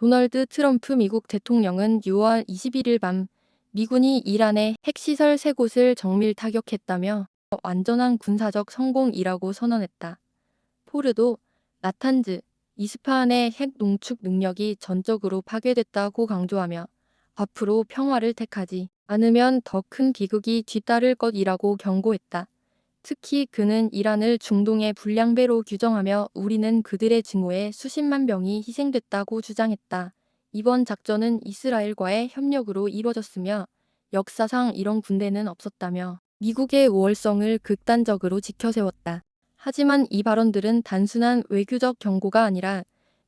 도널드 트럼프 미국 대통령은 6월 21일 밤 미군이 이란의 핵시설 세 곳을 정밀 타격했다며 완전한 군사적 성공이라고 선언했다. 포르도, 나탄즈, 이스파한의 핵 농축 능력이 전적으로 파괴됐다고 강조하며 앞으로 평화를 택하지 않으면 더 큰 비극이 뒤따를 것이라고 경고했다. 특히 그는 이란을 중동의 불량배로 규정하며 우리는 그들의 증오에 수십만 명이 희생됐다고 주장했다. 이번 작전은 이스라엘과의 협력으로 이뤄졌으며 역사상 이런 군대는 없었다며 미국의 우월성을 극단적으로 지켜세웠다. 하지만 이 발언들은 단순한 외교적 경고가 아니라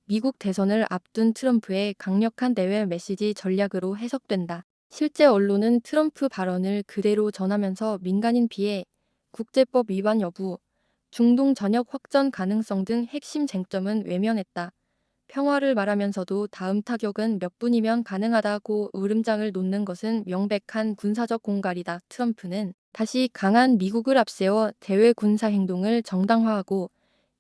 미국 대선을 앞둔 트럼프의 강력한 내외 메시지 전략으로 해석된다. 실제 언론은 트럼프 발언을 그대로 전하면서 민간인 피해, 국제법 위반 여부, 중동 전역 확전 가능성 등 핵심 쟁점은 외면했다. 평화를 말하면서도 다음 타격은 몇 분이면 가능하다고 울음장을 놓는 것은 명백한 군사적 공갈이다. 트럼프는 다시 강한 미국을 앞세워 대외 군사 행동을 정당화하고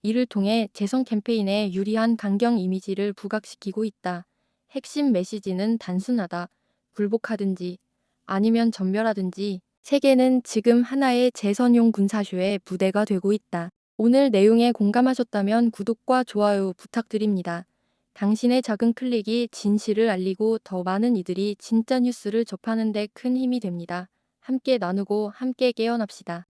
이를 통해 재선 캠페인에 유리한 강경 이미지를 부각시키고 있다. 핵심 메시지는 단순하다. 굴복하든지 아니면 전멸하든지 세계는 지금 하나의 재선용 군사쇼의 부대가 되고 있다. 오늘 내용에 공감하셨다면 구독과 좋아요 부탁드립니다. 당신의 작은 클릭이 진실을 알리고 더 많은 이들이 진짜 뉴스를 접하는 데 큰 힘이 됩니다. 함께 나누고 함께 깨어납시다.